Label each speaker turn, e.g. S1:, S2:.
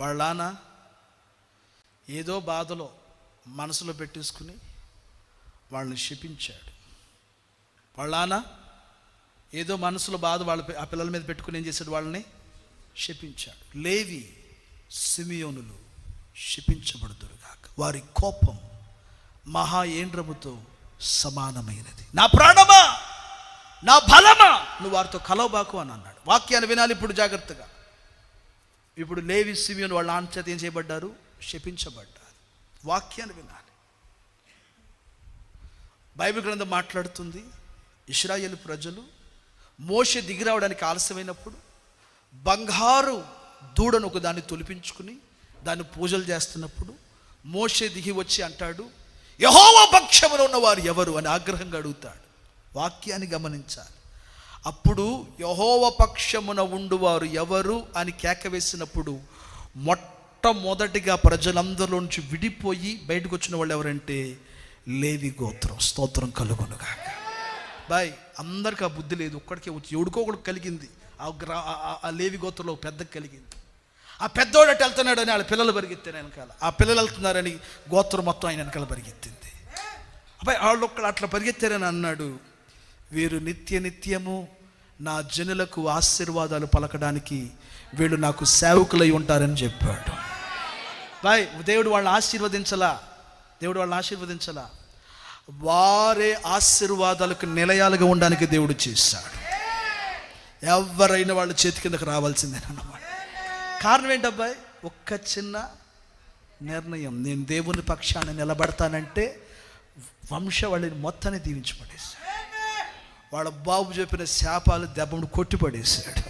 S1: వాళ్ళ నాన్న ఏదో బాధలో మనసులో పెట్టేసుకుని వాళ్ళని శపించాడు. వాళ్ళ నాన్న ఏదో మనసులో బాధ వాళ్ళ ఆ పిల్లల మీద పెట్టుకుని ఏం చేశాడు వాళ్ళని? శపించాడు. లేవి సిమియోనులు శపించబడుదురుగాక. వారి కోపం మహా ఏండ్రముతో సమానమైనది. నా ప్రాణమా? నా బలమా? నువ్వు వారితో కలవబాకు అని అన్నాడు. వాక్యాన్ని వినాలి ఇప్పుడు జాగ్రత్తగా. ఇప్పుడు లేవి సిమియోను వాళ్ళ నాన్న ఏం చేయబడ్డారు? శపించబడ్డారు. వాక్యాన్ని వినాలి. బైబిల్ గ్రంథం మాట్లాడుతుంది ఇస్రాయేల్ ప్రజలు మోషే దిగిరావడానికి ఆలస్యమైనప్పుడు బంగారు దూడను ఒక దాన్ని తొలిపించుకుని దాన్ని పూజలు చేస్తున్నప్పుడు మోషే దిగి వచ్చి అంటాడు యహోవ పక్షమున ఉన్నవారు ఎవరు? అని ఆగ్రహంగా అడుగుతాడు. వాక్యాన్ని గమనించాలి. అప్పుడు యహోవ పక్షమున ఉండువారు ఎవరు అని కేక వేసినప్పుడు మొట్టమొదటిగా ప్రజలందరిలో నుంచి విడిపోయి బయటకు వచ్చిన వాళ్ళు ఎవరంటే లేవి గోత్రం. స్తోత్రం కలుగునుగాక బాయ్ అందరికి ఆ బుద్ధి లేదు. ఒక్కడికే వచ్చి ఎవడికో ఒకటి కలిగింది. ఆ గ్రా ఆ- లేవి గోత్రంలో పెద్దకి కలిగింది. ఆ పెద్దోడు అటు వెళ్తున్నాడని వాళ్ళ పిల్లలు పరిగెత్తారు వెనకాల. ఆ పిల్లలు వెళ్తున్నారని గోత్రం మొత్తం ఆయన వెనకాల పరిగెత్తింది. అబ్బాయి వాళ్ళు ఒక్కడు అట్లా పరిగెత్తారని అన్నాడు. వీరు నిత్య నిత్యము నా జనులకు ఆశీర్వాదాలు పలకడానికి వీళ్ళు నాకు సేవకులై ఉంటారని చెప్పాడు. బాయ్ దేవుడు వాళ్ళని ఆశీర్వదించలా? దేవుడు వాళ్ళని ఆశీర్వదించలా? వారే ఆశీర్వాదాలకు నిలయాలుగా ఉండడానికి దేవుడు చేశాడు. ఎవరైనా వాళ్ళ చేతి కిందకు రావాల్సిందేనన్నమాట కారణం ఏంటబ్బాయి ఒక్క చిన్న నిర్ణయం. నేను దేవుని పక్షాన నిలబడతానంటే వంశవాళిని మొత్తాన్ని దీవించబడేశాడు. వాళ్ళ బాబు చెప్పిన శాపాలు దెబ్బను కొట్టిపడేశాడు